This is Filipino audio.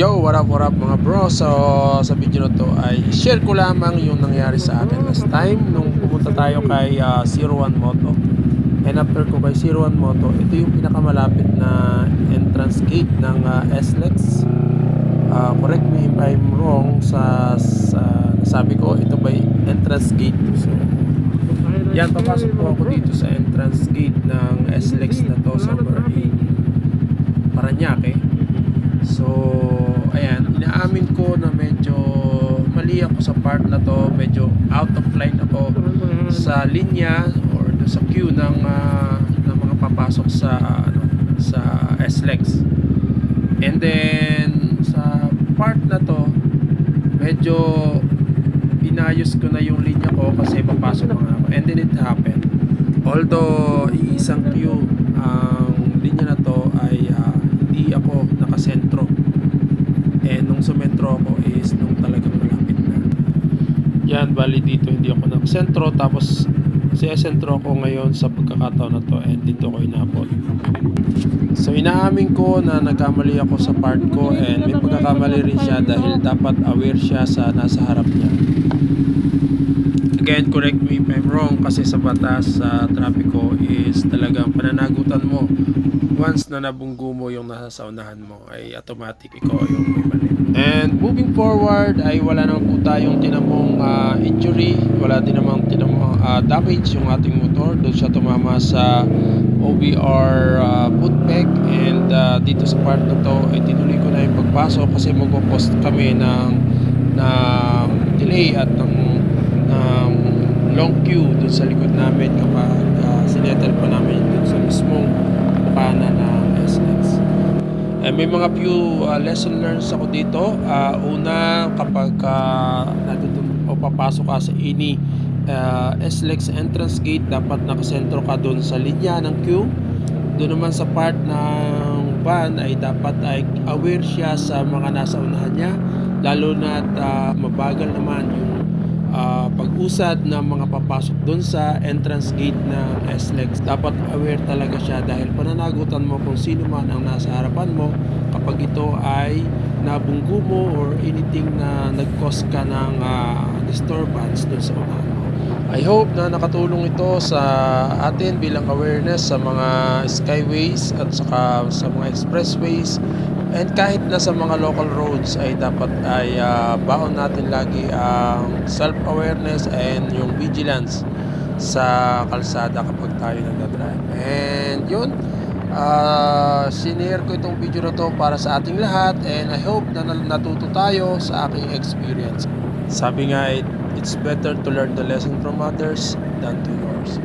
Yo, what up, what up mga bro? So, sa video na to ay share ko lamang yung nangyari sa akin last time nung pumunta tayo kay ah, 01 Moto. And after ko kay 01 Moto, ito yung pinakamalapit na entrance gate ng ah, SLEX. Ah, correct me if I'm wrong sa, sa nasabi ko, ito ba entrance gate? So, yan, papasok po ako dito sa entrance gate ng SLEX na to in Paranaque. Inaamin ko na medyo mali ako sa part na to, medyo out of line ako sa linya or sa queue ng, ah, ng mga papasok sa ano, sa SLEX. And then sa part na to, medyo inayos ko na yung linya ko kasi papasok na ako. And then it happened. Although isang queue ang linya na to ay ah, hindi ako nakasentro. And nung sumentro ako is nung talagang malapit na. Yan, bali dito hindi ako nakasentro. Tapos siya sentro ako ngayon sa pagkakataon na to and dito ko inabot. So inaamin ko na nagkamali ako sa part ko and may pagkakamali rin siya dahil dapat aware siya sa nasa harap niya. Again, correct me if I'm wrong kasi sa batas sa trapiko is talagang pananagutan mo once na nabunggo mo yung nasa sa unahan mo ay automatic ikaw yung may mali. And moving forward ay wala naman po tayong tinamong ah, injury, wala din namang tinamong ah, damage yung ating motor. Doon siya tumama sa OBR uh, boot peg and ah, dito sa part na to ay tinuloy ko na yung pagpasok kasi magpo-post kami ng ng delay at ng, ng long queue doon sa likod namin kapag uh, sinettle pa namin doon sa mismong pana ng SX. Eh, may mga few uh, lesson learned ako dito. Ah, una, kapag uh, natutun o papasok ka sa ini uh, SLEX entrance gate, dapat nakasentro ka doon sa linya ng queue. Doon naman sa part ng van ay dapat ay aware siya sa mga nasa unahan niya. Lalo na at ah, mabagal naman yung ah, pag-usad ng mga papasok doon sa entrance gate ng SLEX. Dapat aware talaga siya dahil pananagutan mo kung sino man ang nasa harapan mo kapag ito ay nabunggo mo or anything na nag-cause ka ng ah, disturbance doon sa unahan mo. I hope na nakatulong ito sa atin bilang awareness sa mga skyways at saka sa mga expressways and kahit na sa mga local roads ay dapat ay ah, baon natin lagi ang self-awareness and yung vigilance sa kalsada kapag tayo nagdadrive. And yun, uh, sinare ko itong video na to para sa ating lahat and I hope na natuto tayo sa aking experience. Sabi nga, it, it's better to learn the lesson from others than to yours.